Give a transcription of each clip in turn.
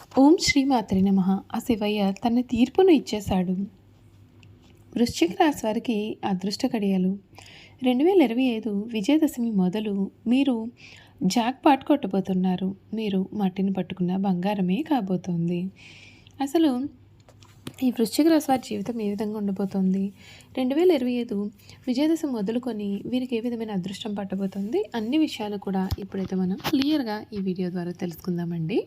ఓం శ్రీమాత్రి నమ. ఆ శివయ్య తన తీర్పును ఇచ్చేశాడు. వృశ్చిక రాశి వారికి అదృష్ట కడియాలు. రెండు వేల ఇరవై ఐదు విజయదశమి మొదలు మీరు జాక్ పాట్ కొట్టబోతున్నారు. మీరు మట్టిని పట్టుకున్న బంగారమే కాబోతోంది. అసలు ఈ వృశ్చిక రాశి వారి జీవితం ఏ విధంగా ఉండబోతోంది? రెండు వేల ఇరవై ఐదు విజయదశమి మొదలుకొని వీరికి ఏ విధమైన అదృష్టం పట్టబోతోంది? అన్ని విషయాలు కూడా ఇప్పుడైతే మనం క్లియర్గా ఈ వీడియో ద్వారా తెలుసుకుందామండి.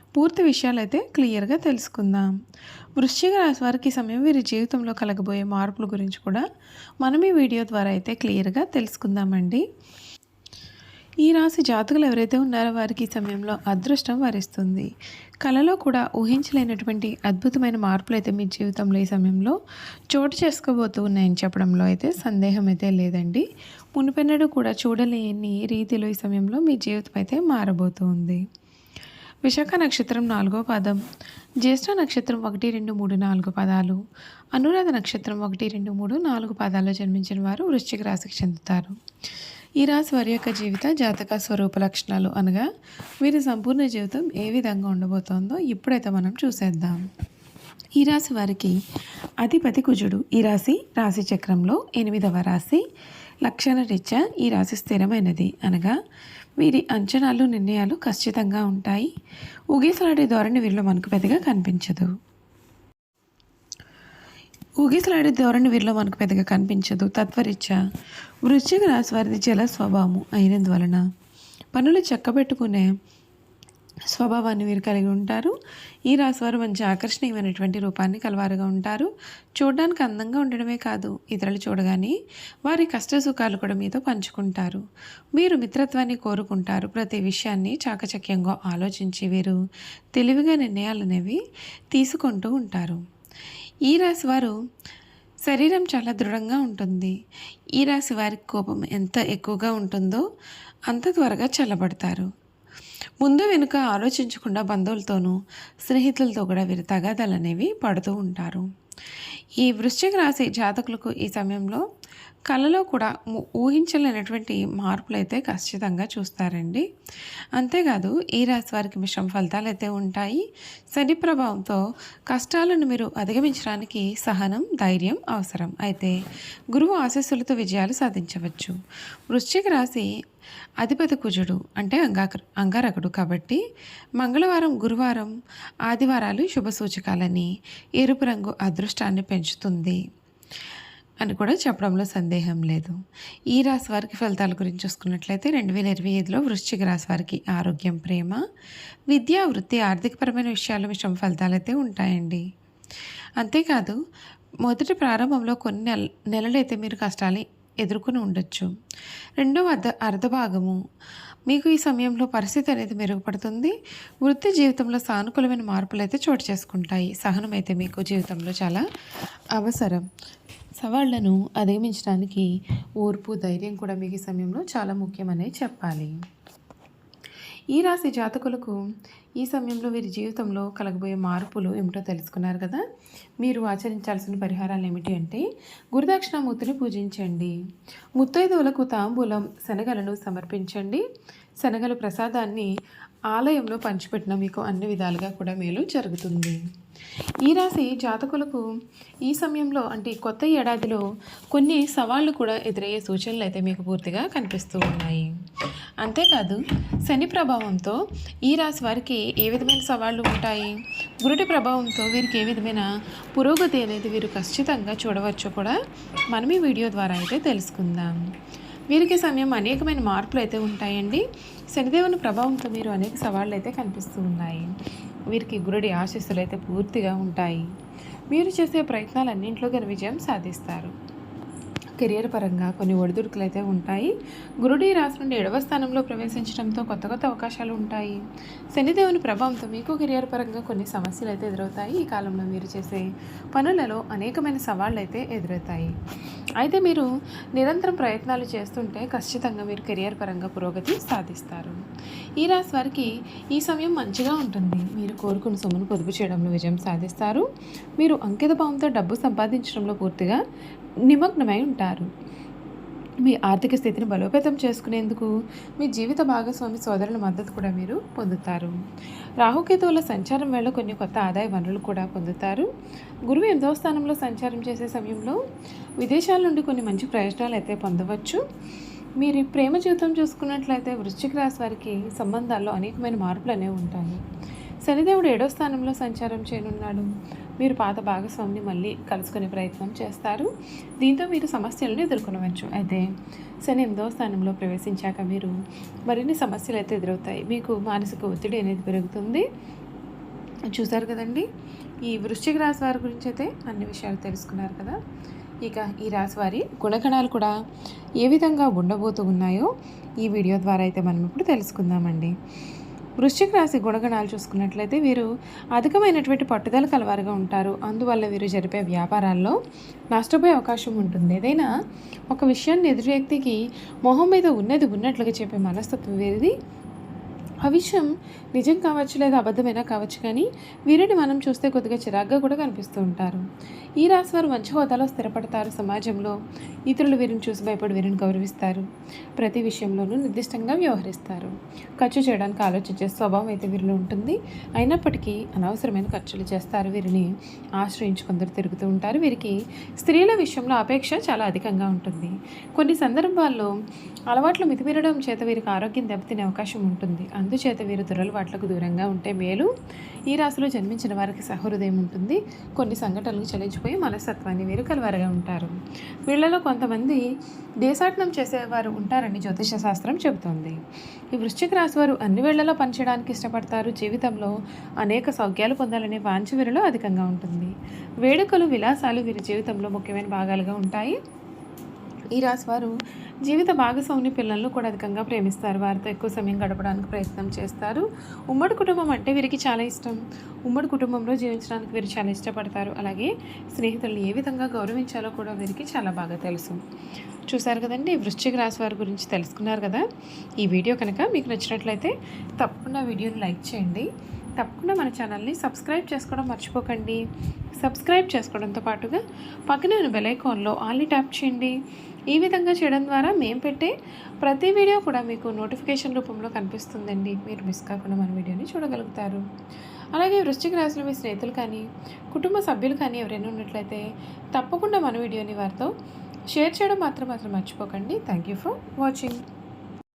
పూర్తి విషయాలు అయితే క్లియర్గా తెలుసుకుందాం. వృశ్చిక రాశి వారికి సమయం వీరి జీవితంలో కలగబోయే మార్పుల గురించి కూడా మనం ఈ వీడియో ద్వారా అయితే క్లియర్గా తెలుసుకుందామండి. ఈ రాశి జాతకులు ఎవరైతే ఉన్నారో వారికి ఈ సమయంలో అదృష్టం వరిస్తుంది. కళలో కూడా ఊహించలేనటువంటి అద్భుతమైన మార్పులు అయితే మీ జీవితంలో ఈ సమయంలో చోటు చేసుకోబోతూ ఉన్నాయని చెప్పడంలో అయితే సందేహం అయితే లేదండి. మునిపెన్నడూ కూడా చూడలేని రీతిలో ఈ సమయంలో మీ జీవితం అయితే మారబోతుంది విశాఖ నక్షత్రం నాలుగో పదం జ్యేష్ఠ నక్షత్రం ఒకటి రెండు మూడు నాలుగు పదాలు అనురాధ నక్షత్రం ఒకటి రెండు మూడు నాలుగు పాదాల్లో జన్మించిన వారు వృశ్చిక రాశికి చెందుతారు. ఈ రాశి వారి యొక్క జీవిత జాతక స్వరూప లక్షణాలు అనగా వీరి సంపూర్ణ జీవితం ఏ విధంగా ఉండబోతోందో ఇప్పుడైతే మనం చూసేద్దాం. ఈ రాశి వారికి అధిపతి కుజుడు. ఈ రాశి రాశి చక్రంలో ఎనిమిదవ రాశి. లక్షణ రీత్యా ఈ రాశి స్థిరమైనది అనగా వీరి అంచనాలు నిర్ణయాలు ఖచ్చితంగా ఉంటాయి. ఊగిసలాడే ధోరణి వీరిలో మనకు పెద్దగా కనిపించదు. ఊగిసలాడే ధోరణి వీరిలో మనకు పెద్దగా కనిపించదు. తత్వరీత్యా వృశ్చిక రాశి వారిది జల స్వభావం అయినందువలన పనులు చక్కబెట్టుకునే స్వభావాన్ని వీరు కలిగి ఉంటారు. ఈ రాశివారు మంచి ఆకర్షణీయమైనటువంటి రూపాన్ని కలవారుగా ఉంటారు. చూడడానికి అందంగా ఉండడమే కాదు ఇతరులు చూడగానే వారి కష్ట సుఖాలు కూడా మీతో పంచుకుంటారు. మీరు మిత్రత్వాన్ని కోరుకుంటారు. ప్రతి విషయాన్ని చాకచక్యంగా ఆలోచించి వీరు తెలివిగా నిర్ణయాలు అనేవి తీసుకుంటూ ఉంటారు. ఈ రాశి వారు శరీరం చాలా దృఢంగా ఉంటుంది. ఈ రాశి వారికి కోపం ఎంత ఎక్కువగా ఉంటుందో అంత త్వరగా చల్లబడతారు. ముందు వెనుక ఆలోచించకుండా బంధువులతోనూ స్నేహితులతో కూడా వీరు తగాదాలు అనేవి పడుతూ ఉంటారు. ఈ వృశ్చిక రాశి జాతకులకు ఈ సమయంలో కళలో కూడా ఊహించలేనటువంటి మార్పులు అయితే ఖచ్చితంగా చూస్తారండి. అంతేకాదు ఈ రాశి వారికి మిశ్రమ ఫలితాలు అయితే ఉంటాయి. శని ప్రభావంతో కష్టాలను మీరు అధిగమించడానికి సహనం ధైర్యం అవసరం. అయితే గురువు ఆశస్సులతో విజయాలు సాధించవచ్చు. వృశ్చిక రాశి అధిపతి కుజుడు అంటే అంగాక అంగారకుడు కాబట్టి మంగళవారం గురువారం ఆదివారాలు శుభ సూచకాలని ఎరుపు రంగు అదృష్టాన్ని పెంచుతుంది. అని కూడా చెప్పడంలో సందేహం లేదు. ఈ రాశి వారికి ఫలితాల గురించి చూసుకున్నట్లయితే రెండు వేల ఇరవై ఐదులో వృశ్చిక రాశి వారికి ఆరోగ్యం ప్రేమ విద్యా వృత్తి ఆర్థికపరమైన విషయాలు విషయం ఫలితాలు అయితే ఉంటాయండి. అంతేకాదు మొదటి ప్రారంభంలో కొన్ని నెల నెలలైతే మీరు కష్టాలు ఎదుర్కొని ఉండొచ్చు. రెండవ అర్ధ అర్ధభాగము మీకు ఈ సమయంలో పరిస్థితి అనేది మెరుగుపడుతుంది. వృత్తి జీవితంలో సానుకూలమైన మార్పులు అయితే చోటు చేసుకుంటాయి. సహనం అయితే మీకు జీవితంలో చాలా అవసరం. సవాళ్ళను అధిగమించడానికి ఓర్పు ధైర్యం కూడా మీకు ఈ సమయంలో చాలా ముఖ్యమనే చెప్పాలి. ఈ రాశి జాతకులకు ఈ సమయంలో వీరి జీవితంలో కలగబోయే మార్పులు ఏమిటో తెలుసుకున్నారు కదా? మీరు ఆచరించాల్సిన పరిహారాలు ఏమిటి అంటే గురుదక్షిణామూర్తిని పూజించండి. ముత్తైదువులకు తాంబూలం శనగలను సమర్పించండి. శనగలు ప్రసాదాన్ని ఆలయంలో పంచిపెట్టిన మీకు అన్ని విధాలుగా కూడా మేలు జరుగుతుంది. ఈ రాశి జాతకులకు ఈ సమయంలో అంటే కొత్త ఏడాదిలో కొన్ని సవాళ్ళు కూడా ఎదురయ్యే సూచనలు అయితే మీకు పూర్తిగా కనిపిస్తూ ఉన్నాయి. అంతేకాదు శని ప్రభావంతో ఈ రాశి వారికి ఏ విధమైన సవాళ్ళు ఉంటాయి? గురుడి ప్రభావంతో వీరికి ఏ విధమైన పురోగతి అనేది వీరు ఖచ్చితంగా చూడవచ్చు కూడా మనం ఈ వీడియో ద్వారా అయితే తెలుసుకుందాం. వీరికి సమయం అనేకమైన మార్పులు అయితే ఉంటాయండి. శనిదేవుని ప్రభావంతో మీరు అనేక సవాళ్ళు అయితే కనిపిస్తూ ఉన్నాయి. వీరికి గురుడి ఆశీస్సులు అయితే పూర్తిగా ఉంటాయి. మీరు చేసే ప్రయత్నాలన్నింటిలో గల విజయం సాధిస్తారు. కెరియర్ పరంగా కొన్ని ఒడిదుడుకులు అయితే ఉంటాయి. గురుడి రాశి నుండి ఏడవ స్థానంలో ప్రవేశించడంతో కొత్త కొత్త అవకాశాలు ఉంటాయి. శనిదేవుని ప్రభావంతో మీకు కెరియర్ పరంగా కొన్ని సమస్యలు అయితే ఎదురవుతాయి. ఈ కాలంలో మీరు చేసే పనులలో అనేకమైన సవాళ్ళు అయితే ఎదురవుతాయి. అయితే మీరు నిరంతరం ప్రయత్నాలు చేస్తుంటే ఖచ్చితంగా మీరు కెరియర్ పరంగా పురోగతి సాధిస్తారు. ఈ రాశి వారికి ఈ సమయం మంచిగా ఉంటుంది. మీరు కోరుకున్న సొమ్మును పొదుపు చేయడంలో విజయం సాధిస్తారు. మీరు అంకిత భావంతో డబ్బు సంపాదించడంలో పూర్తిగా నిమగ్నమై ఉంటారు. మీ ఆర్థిక స్థితిని బలోపేతం చేసుకునేందుకు మీ జీవిత భాగస్వామి సోదరుల మద్దతు కూడా మీరు పొందుతారు. రాహుకేతువుల సంచారం వేళ కొన్ని కొత్త ఆదాయ వనరులు కూడా పొందుతారు. గురువు ఎనిమిదవ స్థానంలో సంచారం చేసే సమయంలో విదేశాల నుండి కొన్ని మంచి ప్రయోజనాలు అయితే పొందవచ్చు. మీరు ప్రేమ జీవితం చూసుకున్నట్లయితే వృశ్చిక రాశి వారికి సంబంధాల్లో అనేకమైన మార్పులు అనేవి ఉంటాయి. శనిదేవుడు ఏడో స్థానంలో సంచారం చేయనున్నాడు. మీరు పాత భాగస్వామిని మళ్ళీ కలుసుకునే ప్రయత్నం చేస్తారు. దీంతో మీరు సమస్యలను ఎదుర్కొనవచ్చు. అయితే శని ఎనిమిదవ స్థానంలో ప్రవేశించాక మీరు మరిన్ని సమస్యలు అయితే ఎదురవుతాయి. మీకు మానసిక ఒత్తిడి అనేది పెరుగుతుంది. చూసారు కదండి? ఈ వృశ్చిక రాశి వారి గురించి అయితే అన్ని విషయాలు తెలుసుకున్నారు కదా? ఇక ఈ రాశి వారి గుణగణాలు కూడా ఏ విధంగా ఉండబోతూ ఉన్నాయో ఈ వీడియో ద్వారా అయితే మనం ఇప్పుడు తెలుసుకుందామండి. వృశ్చిక రాశి గుణగణాలు చూసుకున్నట్లయితే వీరు అధికమైనటువంటి పట్టుదల కలవారుగా ఉంటారు. అందువల్ల వీరు జరిపే వ్యాపారాల్లో నష్టపోయే అవకాశం ఉంటుంది. ఏదైనా ఒక విషయాన్ని ఎదురు వ్యక్తికి మొహం మీద ఉన్నది ఉన్నట్లుగా చెప్పే మనస్తత్వం వీరిది. భవిష్యం నిజం కావచ్చు లేదా అబద్ధమైనా కావచ్చు కానీ వీరిని మనం చూస్తే కొద్దిగా చిరాగ్గా కూడా కనిపిస్తూ ఉంటారు. ఈ రాశి వారు మంచి హోదాలో స్థిరపడతారు సమాజంలో. ఇతరులు వీరిని చూసి భయపడి వీరిని గౌరవిస్తారు. ప్రతి విషయంలోనూ నిర్దిష్టంగా వ్యవహరిస్తారు. ఖర్చు చేయడానికి ఆలోచించే స్వభావం అయితే వీరిలో ఉంటుంది. అయినప్పటికీ అనవసరమైన ఖర్చులు చేస్తారు. వీరిని ఆశ్రయించి కొందరు తిరుగుతూ ఉంటారు. వీరికి స్త్రీల విషయంలో అపేక్ష చాలా అధికంగా ఉంటుంది. కొన్ని సందర్భాల్లో అలవాట్లు మితిమీరడం చేత వీరికి ఆరోగ్యం దెబ్బతినే అవకాశం ఉంటుంది. అందుచేత వీరు దురలవాట్లకు దూరంగా ఉంటే మేలు. ఈ రాశిలో జన్మించిన వారికి సహృదయం ఉంటుంది. కొన్ని సంఘటనలు చలించిపోయి మనస్తత్వాన్ని వీరు కలవారుగా ఉంటారు. వీళ్ళలో కొంతమంది దేశాటనం చేసేవారు ఉంటారని జ్యోతిష శాస్త్రం చెబుతోంది. ఈ వృశ్చిక రాశి వారు అన్ని వేళ్ళలో పనిచేయడానికి ఇష్టపడతారు. జీవితంలో అనేక సౌఖ్యాలు పొందాలనే వాంఛ వీరిలో అధికంగా ఉంటుంది. వేడుకలు విలాసాలు వీరి జీవితంలో ముఖ్యమైన భాగాలుగా ఉంటాయి. ఈ రాశి వారు జీవిత భాగస్వామిని పిల్లలను కూడా అధికంగా ప్రేమిస్తారు. వారితో ఎక్కువ సమయం గడపడానికి ప్రయత్నం చేస్తారు. ఉమ్మడి కుటుంబం అంటే వీరికి చాలా ఇష్టం. ఉమ్మడి కుటుంబంలో జీవించడానికి వీరు చాలా ఇష్టపడతారు. అలాగే స్నేహితులను ఏ విధంగా గౌరవించాలో కూడా వీరికి చాలా బాగా తెలుసు. చూసారు కదండి? వృశ్చిక రాశి వారి గురించి తెలుసుకున్నారు కదా? ఈ వీడియో కనుక మీకు నచ్చినట్లయితే తప్పకుండా వీడియోని లైక్ చేయండి. తప్పకుండా మన ఛానల్ని సబ్స్క్రైబ్ చేసుకోవడం మర్చిపోకండి. సబ్స్క్రైబ్ చేసుకోవడంతో పాటుగా పక్కనే ఉన్న బెల్ ఐకాన్లో ఆల్ని ట్యాప్ చేయండి. ఈ విధంగా చేయడం ద్వారా మేము పెట్టే ప్రతి వీడియో కూడా మీకు నోటిఫికేషన్ రూపంలో కనిపిస్తుందండి. మీరు మిస్ కాకుండా మన వీడియోని చూడగలుగుతారు. అలాగే వృశ్చిక రాశిలో మీ స్నేహితులు కానీ కుటుంబ సభ్యులు కానీ ఎవరైనా ఉన్నట్లయితే తప్పకుండా మన వీడియోని వారితో షేర్ చేయడం మాత్రం మాత్రం మర్చిపోకండి. Thank you for watching